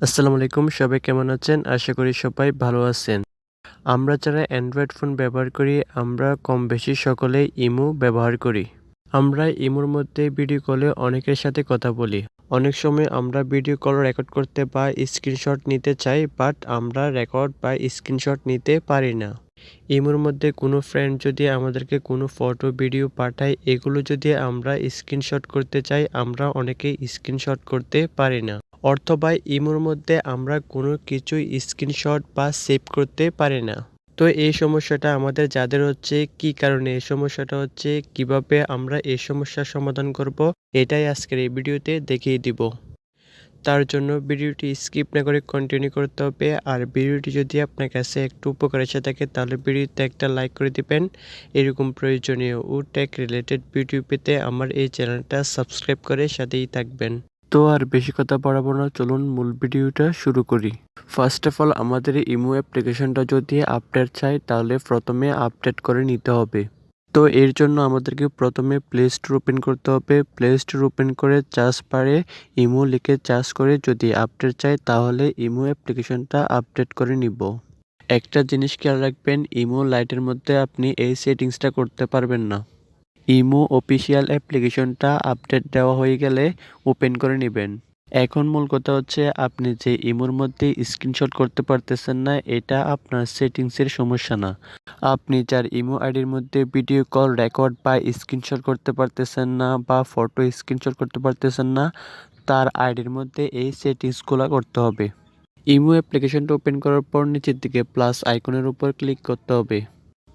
আসসালামু আলাইকুম, সবাই কেমন আছেন? আশা করি সবাই ভালো আছেন। আমরা যারা অ্যান্ড্রয়েড ফোন ব্যবহার করি, আমরা কম বেশি সকলে ইমো ব্যবহার করি। আমরা ইমোর মধ্যে ভিডিও কলে অনেকের সাথে কথা বলি। অনেক সময় আমরা ভিডিও কল রেকর্ড করতে বা স্ক্রিনশট নিতে চাই বাট আমরা রেকর্ড বা স্ক্রিনশট নিতে পারি না। ইমোর মধ্যে কোনো ফ্রেন্ড যদি আমাদেরকে কোনো ফটো ভিডিও পাঠায়, এগুলো যদি আমরা স্ক্রিনশট করতে চাই, আমরা অনেকেই স্ক্রিনশট করতে পারি না। অথবা ইমোর মধ্যে আমরা কোনো কিছুই স্ক্রিনশট বা সেভ করতে পারি না। তো এই সমস্যাটা আমাদের যাদের হচ্ছে, কি কারণে? এই সমস্যাটা হচ্ছে, কীভাবে আমরা এই সমস্যার সমাধান করব? এটাই আজকের এই ভিডিওতে দেখিয়ে দিব। তার জন্য ভিডিওটি স্কিপ না করে কন্টিনিউ করতে হবে। আর ভিডিওটি যদি আপনার কাছে একটু উপকার এসে থাকে, তাহলে ভিডিওতে একটা লাইক করে দিবেন। এরকম প্রয়োজনীয় ও টেক রিলেটেড ভিডিও পেতে আমার এই চ্যানেলটা সাবস্ক্রাইব করে সাথেই থাকবেন। তো আর বেশি কথা বাড়াবো না, চলুন মূল ভিডিওটা শুরু করি। ফার্স্ট অফ অল আমাদের ইমো অ্যাপ্লিকেশনটা যদি আপডেট চাই, তাহলে প্রথমে আপডেট করে নিতে হবে। তো এর জন্য আমাদেরকে প্রথমে প্লে স্টোর ওপেন করতে হবে। প্লে স্টোর ওপেন করে চার্জ পারে ইমো লিখে চার্জ করে যদি আপডেট চাই, তাহলে ইমো অ্যাপ্লিকেশনটা আপডেট করে নিব। একটা জিনিস খেয়াল রাখবেন, ইমো লাইটের মধ্যে আপনি এই সেটিংসটা করতে পারবেন না। ইমো অফিসিয়াল অ্যাপ্লিকেশনটা আপডেট দেওয়া হয়ে গেলে ওপেন করে নেবেন। এখন মূল কথা হচ্ছে আপনি যে ইমোর মধ্যে স্ক্রিনশট করতে পারতেছেন না, এটা আপনার সেটিংসের সমস্যা না। আপনি যার ইমো আইডির মধ্যে ভিডিও কল রেকর্ড বা স্ক্রিনশট করতে পারতেছেন না বা ফটো স্ক্রিনশট করতে পারতেছেন না, তার আইডির মধ্যে এই সেটিংসগুলো করতে হবে। ইমো অ্যাপ্লিকেশনটা ওপেন করার পর নিচের দিকে প্লাস আইকনের উপর ক্লিক করতে হবে।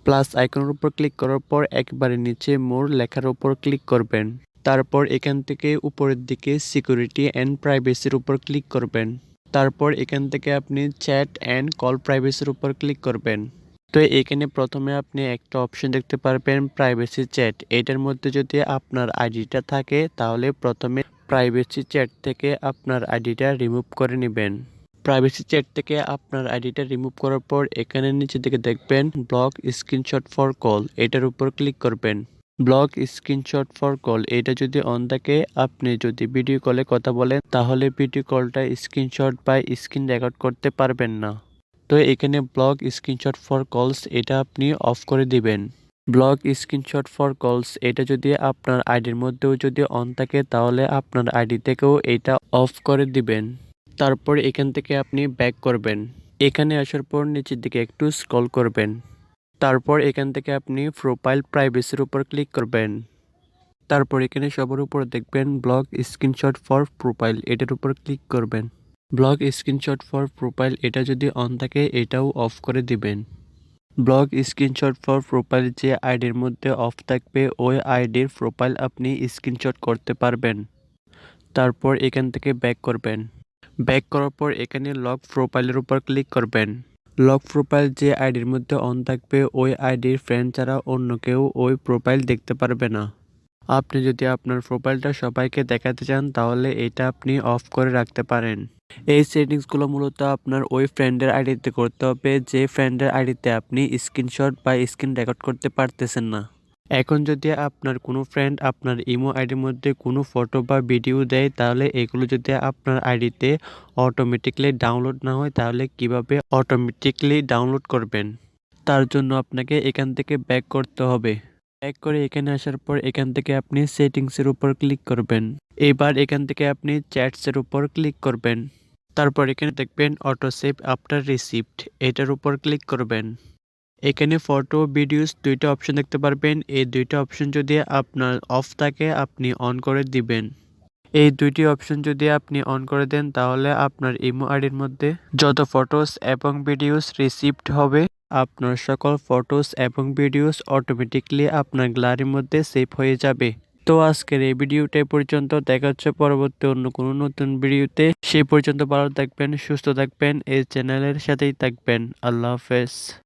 প্লাস আইকনের উপর ক্লিক করার পর একবারে নিচে মোর লেখার উপর ক্লিক করবেন। তারপর এখান থেকে উপরের দিকে সিকিউরিটি অ্যান্ড প্রাইভেসির উপর ক্লিক করবেন। তারপর এখান থেকে আপনি চ্যাট অ্যান্ড কল প্রাইভেসির উপর ক্লিক করবেন। তো এখানে প্রথমে আপনি একটা অপশন দেখতে পারবেন প্রাইভেসি চ্যাট এটার মধ্যে যদি আপনার আইডিটা থাকে, তাহলে প্রথমে প্রাইভেসি চ্যাট থেকে আপনার আইডিটা রিমুভ করে নেবেন। প্রাইভেসি চ্যাট থেকে আপনার আইডিটা রিমুভ করার পর এখানে নিচে দিকে দেখবেন ব্লক স্ক্রিনশট ফর কল এটার উপর ক্লিক করবেন। ব্লক স্ক্রিনশট ফর কল এটা যদি অন থাকে, আপনি যদি ভিডিও কলে কথা বলেন, তাহলে ভিডিও কলটা স্ক্রিনশট বা স্ক্রিন রেকর্ড করতে পারবেন না। তো এখানে ব্লক স্ক্রিনশট ফর কলস এটা আপনি অফ করে দিবেন। ব্লক স্ক্রিনশট ফর কলস এটা যদি আপনার আইডির মধ্যেও যদি অন থাকে, তাহলে আপনার আইডি থেকেও এটা অফ করে দিবেন। তারপর এখান থেকে আপনি ব্যাক করবেন। এখানে আসার পর নিচের দিকে একটু স্ক্রল করবেন। তারপর এখান থেকে আপনি প্রোফাইল প্রাইভেসির উপর ক্লিক করবেন। তারপর এখানে সবার উপর দেখবেন ব্লগ স্ক্রিনশট ফর প্রোফাইল এটার উপর ক্লিক করবেন। ব্লগ স্ক্রিনশট ফর প্রোফাইল এটা যদি অন থাকে, এটাও অফ করে দিবেন। ব্লগ স্ক্রিনশট ফর প্রোফাইল যে আইডির মধ্যে অফ থাকবে, ওই আইডির প্রোফাইল আপনি স্ক্রিনশট করতে পারবেন। তারপর এখান থেকে ব্যাক করবেন। ব্যাক করার পর এখানে লক প্রোফাইলের উপর ক্লিক করবেন। লক প্রোফাইল যে আইডির মধ্যে অন থাকবে, ওই আইডির ফ্রেন্ড ছাড়া অন্য কেউ ওই প্রোফাইল দেখতে পারবে না। আপনি যদি আপনার প্রোফাইলটা সবাইকে দেখাতে চান, তাহলে এটা আপনি অফ করে রাখতে পারেন। এই সেটিংসগুলো মূলত আপনার ওই ফ্রেন্ডের আইডিতে করতে হবে, যে ফ্রেন্ডের আইডিতে আপনি স্ক্রিনশট বা স্ক্রিন রেকর্ড করতে পারতেছেন না। এখন যদি আপনার কোনো ফ্রেন্ড আপনার ইমো আইডির মধ্যে কোনো ফটো বা ভিডিও দেয়, তাহলে এগুলো যদি আপনার আইডিতে অটোমেটিকলি ডাউনলোড না হয়, তাহলে কীভাবে অটোমেটিকলি ডাউনলোড করবেন? তার জন্য আপনাকে এখান থেকে ব্যাক করতে হবে। ব্যাক করে এখানে আসার পর এখান থেকে আপনি সেটিংসের উপর ক্লিক করবেন। এবার এখান থেকে আপনি চ্যাটসের উপর ক্লিক করবেন। তারপর এখানে দেখবেন অটো সেভ আফটার রিসিপ্ট এটার উপর ক্লিক করবেন। এখানে ফটো ভিডিওস দুইটা অপশন দেখতে পারবেন। এই দুইটা অপশন যদি আপনার অফ থাকে, আপনি অন করে দিবেন। এই দুইটি অপশন যদি আপনি অন করে দেন, তাহলে আপনার ইমো আইডির মধ্যে যত ফটোস এবং ভিডিওস রিসিভড হবে, আপনার সকল ফটোস এবং ভিডিওস অটোমেটিকলি আপনার গ্যালারির মধ্যে সেভ হয়ে যাবে। তো আজকের এই ভিডিওটা পর্যন্ত। দেখা হচ্ছে পরবর্তী অন্য কোনো নতুন ভিডিওতে। সেই পর্যন্ত ভালো থাকবেন, সুস্থ থাকবেন, এই চ্যানেলের সাথেই থাকবেন। আল্লাহ হাফেজ।